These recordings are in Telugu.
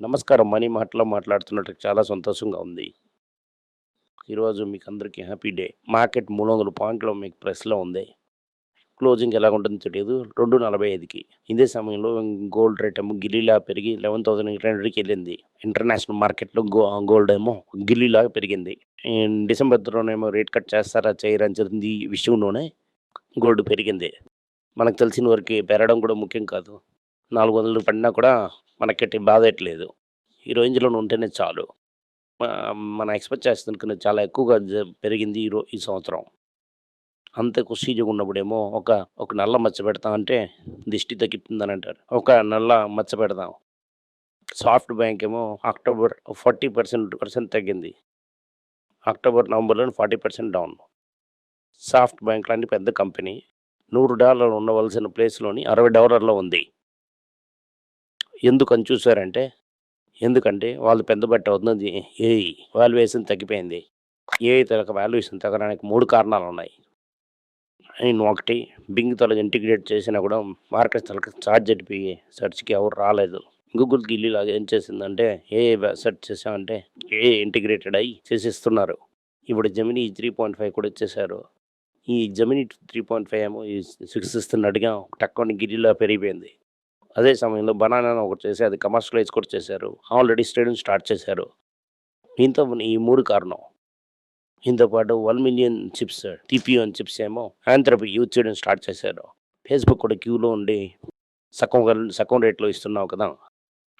నమస్కారం. మనీ మాటలో మాట్లాడుతున్నట్టు చాలా సంతోషంగా ఉంది. ఈరోజు మీకు అందరికీ హ్యాపీ డే. మార్కెట్ మూడు వందల పాయింట్లు మీకు ప్రెస్లో ఉంది. క్లోజింగ్ ఎలా ఉంటుందో తెలియదు రెండు నలభై ఐదుకి. ఇదే సమయంలో గోల్డ్ రేట్ ఏమో గిల్లీలా పెరిగి లెవెన్ థౌసండ్ ఎయిట్ హండ్రెడ్కి వెళ్ళింది. ఇంటర్నేషనల్ మార్కెట్లో గో గోల్డ్ ఏమో గిల్లీలా పెరిగింది. డిసెంబర్లోనేమో రేట్ కట్ చేస్తారా చేయరని చెప్పింది ఈ విషయంలోనే గోల్డ్ పెరిగింది. మనకు తెలిసిన వరకు పెరగడం కూడా ముఖ్యం కాదు. నాలుగు వందలు పడినా కూడా మనకి బాధట్లేదు ఈ రేంజ్లో ఉంటేనే చాలు. మన మనం ఎక్స్పెక్ట్ చేస్తున్న కన్నా చాలా ఎక్కువగా పెరిగింది ఈ రో ఈ సంవత్సరం. అంత కుషీజగా ఉన్నప్పుడేమో ఒక ఒక నల్ల మచ్చ పెడతాం అంటే దిష్టి తగ్గిపోతుందని అంటారు. ఒక నల్ల మచ్చ పెడదాం. సాఫ్ట్ బ్యాంక్ ఏమో అక్టోబర్ ఫార్టీ పర్సెంట్ పర్సెంట్ తగ్గింది. అక్టోబర్ నవంబర్లో forty percent down. SoftBank లాంటి పెద్ద కంపెనీ నూరు డాలర్లు ఉండవలసిన ప్లేస్లోని అరవై డాలర్లో ఉంది. ఎందుకని చూసారంటే ఎందుకంటే వాళ్ళు పెద్ద బట్ట అవుతుంది ఏ వాల్యుయేషన్ తగ్గిపోయింది. ఏ తరగ వాల్యుయేషన్ తగ్గడానికి మూడు కారణాలు ఉన్నాయి. అండ్ ఒకటి బింగ్ తొలగి ఇంటిగ్రేట్ చేసినా కూడా మార్కెట్ తలకి ఛార్జ్ అయిపోయి సెర్చ్కి ఎవరు రాలేదు. గూగుల్కి ఇల్లు ఏం చేసిందంటే ఏ సెర్చ్ చేసామంటే ఏ ఇంటిగ్రేటెడ్ అయ్యి చేసిస్తున్నారు. ఇప్పుడు జమిని త్రీ పాయింట్ ఫైవ్ కూడా వచ్చేసారు ఈ జమిని త్రీ పాయింట్ ఫైవ్ ఏమో ఈ సిక్స్ ఇస్తున్నట్టుగా టక్కని గిరిలో పెరిగిపోయింది. అదే సమయంలో బనానా ఒకటి చేసి అది కమర్షియలైజ్ కూడా చేశారు. ఆల్రెడీ స్టేడియం స్టార్ట్ చేశారు. ఇంత ఈ మూడు కారణం. దీంతో పాటు one million chips TPN chips ఏమో ఆంథ్రపీ యూజ్ చేయడం స్టార్ట్ చేశారు. ఫేస్బుక్ కూడా క్యూలో ఉండి సగం సగం రేట్లో ఇస్తున్నావు కదా.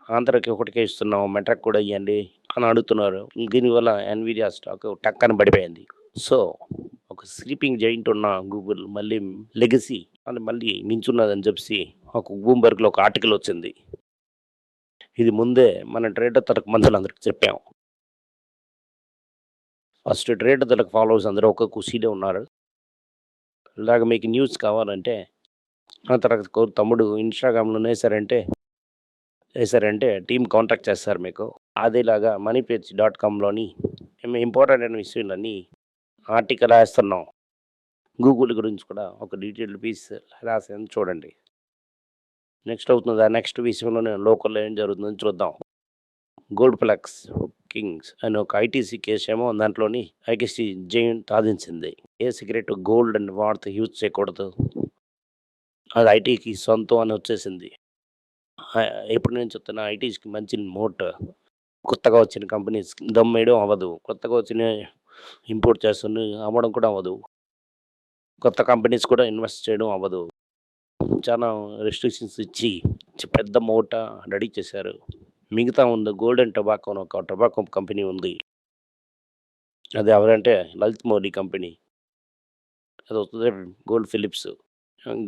ఆంధ్రకి ఒకటికే ఇస్తున్నావు మెట్రక్ కూడా ఇవ్వండి అని అడుగుతున్నారు. దీనివల్ల ఎన్విడియా స్టాక్ టక్కన పడిపోయింది. సో ఒక స్లీపింగ్ జైంట్ ఉన్న గూగుల్ మళ్ళీ లెగసీ అని మళ్ళీ మించున్నదని చెప్పి ఒక బూంబర్గ్లో ఒక ఆర్టికల్ వచ్చింది. ఇది ముందే మన ట్రేడర్ తరకు మందులందరికి చెప్పాం. ఫస్ట్ ట్రేడర్ తలకు ఫాలోవర్స్ అందరూ ఒక కుషీలో ఉన్నారు. ఇలాగ మీకు న్యూస్ కావాలంటే ఆ తర్వాత తమ్ముడు ఇన్స్టాగ్రామ్లో వేసారంటే వేసారంటే టీం కాంటాక్ట్ చేస్తారు మీకు. అదేలాగా మనీ పేజ్ డాట్ కామ్లోని ఇంపార్టెంట్ అయిన విషయాలన్నీ ఆర్టికల్ వేస్తున్నాం గూగుల్ గురించి కూడా ఒక డీటెయిల్డ్ పీస్ రాసాను చూడండి. నెక్స్ట్ అవుతుంది. ఆ నెక్స్ట్ విషయంలోనే లోకల్లో ఏం జరుగుతుందని చూద్దాం. గోల్డ్ ఫ్లెక్స్ కింగ్స్ అని ఒక ఐటీసీ కేసు ఏమో దాంట్లోని ఐటీసీ జైన్ సాధించింది. ఏ cigarette gold and worth use చేయకూడదు. అది ఐటీకి సొంతం అని వచ్చేసింది. ఎప్పుడు నేను చెప్తున్నా ఐటీస్కి మంచి మోట్? కొత్తగా వచ్చిన కంపెనీస్ దమ్మేయడం అవ్వదు. కొత్తగా వచ్చిన ఇంపోర్ట్ చేస్తున్న అమ్మడం కూడా అవ్వదు. కొత్త కంపెనీస్ కూడా ఇన్వెస్ట్ చేయడం అవ్వదు. చాలా రెస్ట్రిక్షన్స్ ఇచ్చి పెద్ద మూట రెడీ చేశారు. మిగతా ఉంది గోల్డెన్ టొబాకో అని ఒక టొబాకో కంపెనీ ఉంది. అది ఎవరంటే లలిత్ మోడీ కంపెనీ. అది వస్తుంది gold Phillips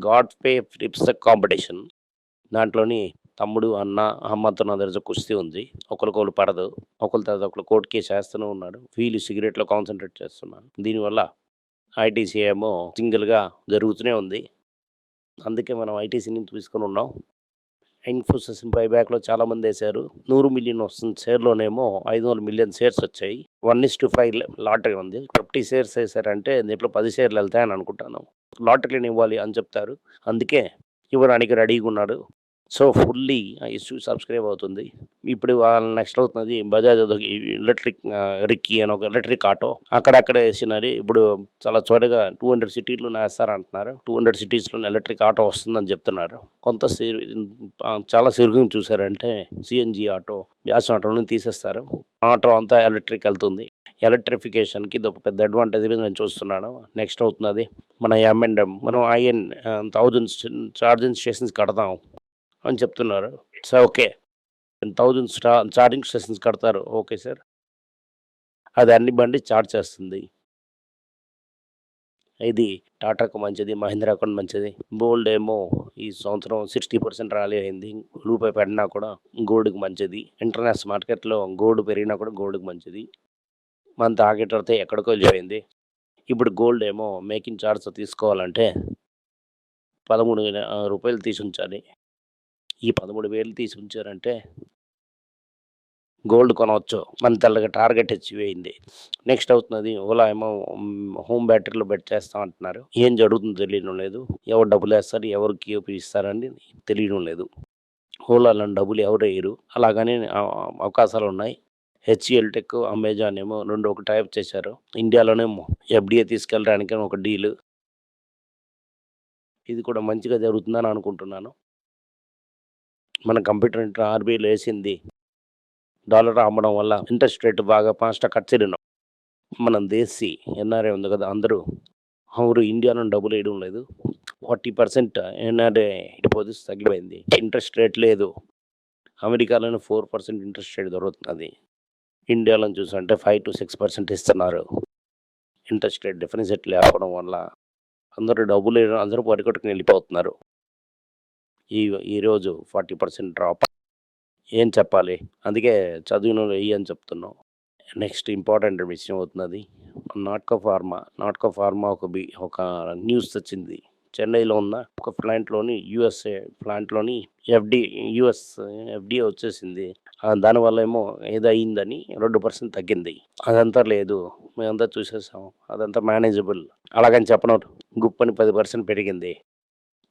Godfrey Phillips competition. దాంట్లోని తమ్ముడు అన్న అమ్మతో నా దగ్గర కుస్తీ ఉంది. ఒకరికొకరు పడదు. ఒకరి తర్వాత ఒకరు కోర్టు కేసు వేస్తూనే ఉన్నాడు. వీళ్ళు సిగరెట్లో కాన్సన్ట్రేట్ చేస్తున్నాను దీనివల్ల ఐటీసీ ఏమో సింగిల్గా జరుగుతూనే ఉంది. అందుకే మనం ఐటీసీని తీసుకొని ఉన్నాం. ఇన్ఫోసిస్ బైబ్యాక్లో చాలామంది వేశారు. నూరు మిలియన్ వస్తుంది షేర్లోనేమో ఐదు వందల మిలియన్ షేర్స్ వచ్చాయి. One is to five lottery ఉంది. ఫిఫ్టీ షేర్స్ వేశారంటే దీంట్లో పది షేర్లు వెళ్తాయని అనుకుంటాను. లాటరీని ఇవ్వాలి అని చెప్తారు. అందుకే ఇవ్వడానికి రెడీగా ఉన్నాడు సో ఫుల్లీ ఇష్యూ సబ్స్క్రైబ్ అవుతుంది. ఇప్పుడు వాళ్ళ నెక్స్ట్ అవుతున్నది బజాజ్ ఎలక్ట్రిక్ రిక్కీ అని ఒక ఎలక్ట్రిక్ ఆటో. అక్కడక్కడ వేసినది ఇప్పుడు చాలా త్వరగా టూ హండ్రెడ్ సిటీలో వేస్తారంటున్నారు టూ హండ్రెడ్ సిటీస్లో ఎలక్ట్రిక్ ఆటో వస్తుందని చెప్తున్నారు. కొంత సిరు- చాలా సిరుగుని చూసారంటే సిఎన్జి ఆటో గ్యాస్ ఆటోని తీసేస్తారు. ఆటో అంతా ఎలక్ట్రిక్ వెళ్తుంది. ఎలక్ట్రిఫికేషన్కి ఇది ఒక పెద్ద అడ్వాంటేజ్ నేను చూస్తున్నాను. నెక్స్ట్ అవుతున్నది మన ఎంఎండ్ఎం మనం ఐఎన్ థౌజండ్ ఛార్జింగ్ స్టేషన్స్ కడతాం అని చెప్తున్నారు. Sir okay. థౌజండ్ స్టా ఛార్జింగ్ స్టేషన్స్ కడతారు. Okay sir. అది అన్ని బండి చార్జ్ చేస్తుంది. ఇది టాటాకు మంచిది మహీంద్రాకు మంచిది. గోల్డ్ ఏమో ఈ సంవత్సరం సిక్స్టీ పర్సెంట్ ర్యాలీ అయింది. రూపాయి పడినా కూడా గోల్డ్కి మంచిది. ఇంటర్నేషనల్ మార్కెట్లో గోల్డ్ పెరిగినా కూడా గోల్డ్కి మంచిది. మన తాగేటడితే ఎక్కడికో వెళ్ళిపోయింది. ఇప్పుడు గోల్డ్ ఏమో మేకింగ్ చార్జ్ తీసుకోవాలంటే పదమూడు వేల రూపాయలు తీసి ఉంచాలి. ఈ పదమూడు వేలు తీసి ఉంచారంటే గోల్డ్ కొనవచ్చు. మన తెల్లగా టార్గెట్ అచీవ్ అయింది. నెక్స్ట్ అవుతున్నది ఓలా ఏమో హోమ్ బ్యాటరీలో బెట్ చేస్తాం అంటున్నారు. ఏం జరుగుతుందో తెలియడం లేదు. ఎవరు డబ్బులు వేస్తారు ఎవరికి ఇస్తారని తెలియడం లేదు. ఓలాలో డబ్బులు ఎవరు వేయరు. అలాగనే అవకాశాలు ఉన్నాయి. హెచ్ఎల్ టెక్ అమెజాన్ ఏమో రెండు ఒక టైప్ చేశారు. ఇండియాలోనేమో ఎఫ్డిఏ తీసుకెళ్ళడానికి ఒక డీల్. ఇది కూడా మంచిగా జరుగుతుందని అనుకుంటున్నాను. మన కంప్యూటర్ ఇంటర్ ఆర్బీఐలో వేసింది. డాలర్ అమ్మడం వల్ల ఇంట్రెస్ట్ రేట్ బాగా ఫాస్ట్గా కట్ చేయడం మనం దేశీ ఎన్ఆర్ఏ ఉంది కదా అందరూ. ఎవరు ఇండియాలో డబ్బులు వేయడం లేదు. ఫార్టీ పర్సెంట్ ఎన్ఆర్ఏ డిపాజిట్స్ తగ్గిపోయింది. ఇంట్రెస్ట్ రేట్ లేదు. అమెరికాలోనే ఫోర్ పర్సెంట్ ఇంట్రెస్ట్ రేట్ దొరుకుతుంది. ఇండియాలో చూసుకుంటే ఫైవ్ టు సిక్స్ పర్సెంట్ ఇస్తున్నారు. ఇంట్రెస్ట్ రేట్ డిఫరెన్స్ రేట్ లేకపోవడం వల్ల అందరూ డబ్బులు అందరూ పరిగొట్టుకుని వెళ్ళిపోతున్నారు. ఈ ఈరోజు ఫార్టీ పర్సెంట్ డ్రాప్. ఏం చెప్పాలి? అందుకే చదివిన వెయ్యి అని చెప్తున్నాం. నెక్స్ట్ ఇంపార్టెంట్ విషయం అవుతున్నది నాట్కో ఫార్మా నాట్కో ఫార్మా ఒక బి ఒక న్యూస్ వచ్చింది చెన్నైలో ఉన్న ఒక ప్లాంట్లోని యుఎస్ఏ ప్లాంట్లోని ఎఫ్డి యుఎస్ ఎఫ్డిఏ వచ్చేసింది. దానివల్ల ఏమో ఏదో అయిందని రెండు పర్సెంట్ తగ్గింది. అదంతా లేదు మేమంతా చూసేసాం. అదంతా మేనేజబుల్ అలాగని చెప్పను గుప్పని పది పర్సెంట్ పెరిగింది.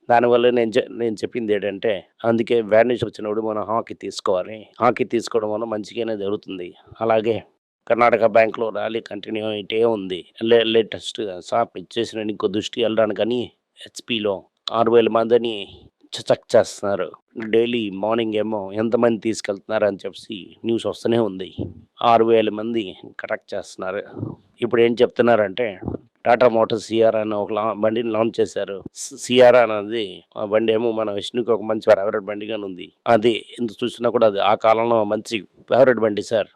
దానివల్ల నేను నేను చెప్పింది ఏంటంటే అందుకే వ్యానిష్ వచ్చినప్పుడు మనం హాకీ తీసుకోవాలి. హాకీ తీసుకోవడం వల్ల మంచిగానే జరుగుతుంది. అలాగే కర్ణాటక బ్యాంక్లో ర్యాలీ కంటిన్యూ అయితే ఉంది. లే లేటెస్ట్ షాప్ ఇచ్చేసిన ఇంకో దృష్టి వెళ్ళడానికని హెచ్పిలో ఆరు వేల మందిని చక్ చేస్తున్నారు. డైలీ మార్నింగ్ ఏమో ఎంతమంది తీసుకెళ్తున్నారు అని చెప్పి న్యూస్ వస్తూనే ఉంది. ఆరు వేల మంది కరెక్ట్ చేస్తున్నారు. ఇప్పుడు ఏం చెప్తున్నారంటే టాటా మోటార్ సిఆర్ అని ఒక లా- బండిని లాంచ్ చేశారు. సిఆర్ అనేది ఆ బండి ఏమో మన విష్ణుకి ఒక మంచి ఫేవరెట్ బండిగానే ఉంది. అది ఎంత చూసినా కూడా అది ఆ కాలంలో మంచి ఫేవరెట్ బండి సార్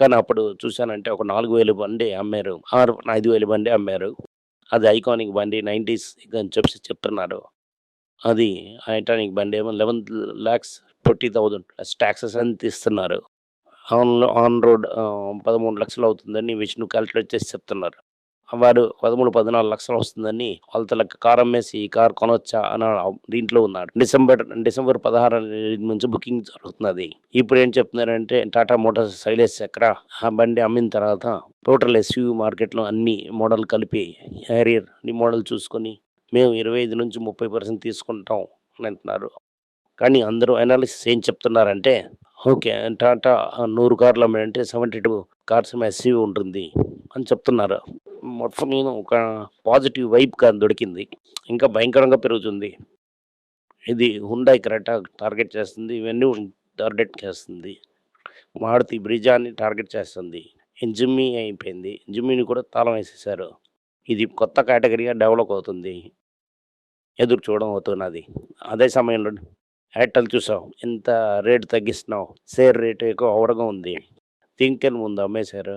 కానీ అప్పుడు చూశానంటే ఒక నాలుగు వేలు బండి అమ్మారు. ఆరు ఐదు వేలు బండి అమ్మారు. అది ఐకానిక్ బండి నైంటీస్ అని చెప్పి చెప్తున్నారు. అది ఐటానిక్ బండి ఏమో eleven lakhs fifty thousand plus taxes అని తీస్తున్నారు. ఆన్ ఆన్ రోడ్ పదమూడు లక్షలు అవుతుందని విష్ణు క్యాల్కులేట్ చేసి చెప్తున్నారు. వారు పదమూడు పద్నాలుగు లక్షలు వస్తుందని వాళ్ళతో లెక్క కార్ అమ్మేసి ఈ కార్ కొనొచ్చా అని దీంట్లో ఉన్నాడు. డిసెంబర్ డిసెంబర్ పదహారు నుంచి బుకింగ్ జరుగుతున్నది. ఇప్పుడు ఏం చెప్తున్నారంటే టాటా మోటార్స్ శైలేష్ చక్ర ఆ బండి అమ్మిన తర్వాత టోటల్ ఎస్యూ మార్కెట్లో అన్ని మోడల్ కలిపి హ్యారియర్ ఈ మోడల్ చూసుకొని మేము ఇరవై ఐదు నుంచి ముప్పై పర్సెంట్ తీసుకుంటాం అని అంటున్నారు. కానీ అందరూ అనాలిసిస్ ఏం చెప్తున్నారంటే ఓకే టాటా నూరు కార్లు అమ్మాడంటే సెవెంటీ టూ కార్స్ ఎస్యూ ఉంటుంది అని చెప్తున్నారు. మొత్తం నేను ఒక పాజిటివ్ వైబ్ కానీ దొరికింది. ఇంకా భయంకరంగా పెరుగుతుంది. ఇది హుండాయ్ కరెక్ట్గా టార్గెట్ చేస్తుంది. ఇవన్నీ టార్గెట్ చేస్తుంది. మారుతి బ్రిజాన్ని టార్గెట్ చేస్తుంది. జిమ్మి అయిపోయింది. జిమ్మిని కూడా తాళం వేసేసారు ఇది కొత్త కేటగిరీగా డెవలప్ అవుతుంది. ఎదురు చూడడం అవుతున్నది. అదే సమయంలో ఎయిర్టెల్ చూసావు. ఎంత రేటు తగ్గిస్తున్నావు? షేర్ రేటు ఎక్కువ అవడగా ఉంది. థింకెన్ ముందు అమ్మేశారు.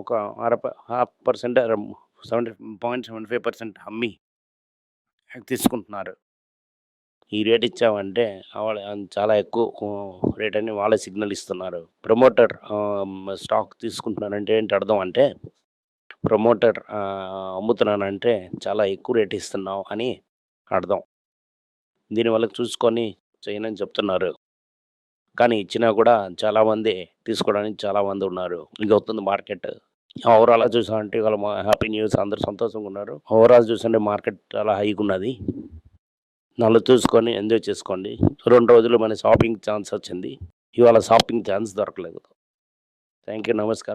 ఒక అర half percent seventy point seventy five percent అమ్మి తీసుకుంటున్నారు. ఈ రేట్ ఇచ్చామంటే వాళ్ళ చాలా ఎక్కువ రేట్ అని వాళ్ళే సిగ్నల్ ఇస్తున్నారు. ప్రమోటర్ స్టాక్ తీసుకుంటున్నారంటే ఏంటి అర్థం అంటే ప్రమోటర్ అమ్ముతున్నానంటే చాలా ఎక్కువ రేట్ ఇస్తున్నావు అని అర్థం. దీనివల్ల చూసుకొని చేయనని చెప్తున్నారు. కానీ ఇచ్చినా కూడా చాలామంది తీసుకోవడానికి చాలామంది ఉన్నారు. ఇంక అవుతుంది మార్కెట్. ఓవరాల్ చూసామంటే ఇవాళ మా హ్యాపీ న్యూస్ అందరూ సంతోషంగా ఉన్నారు. ఓవరాల్ చూసంటే మార్కెట్ చాలా హైగా ఉన్నది. నన్ను చూసుకొని ఎంజాయ్ చేసుకోండి. రెండు రోజులు మన షాపింగ్ ఛాన్స్ వచ్చింది. ఇవాళ షాపింగ్ ఛాన్స్ దొరకలేదు. థ్యాంక్ యూ నమస్కారం.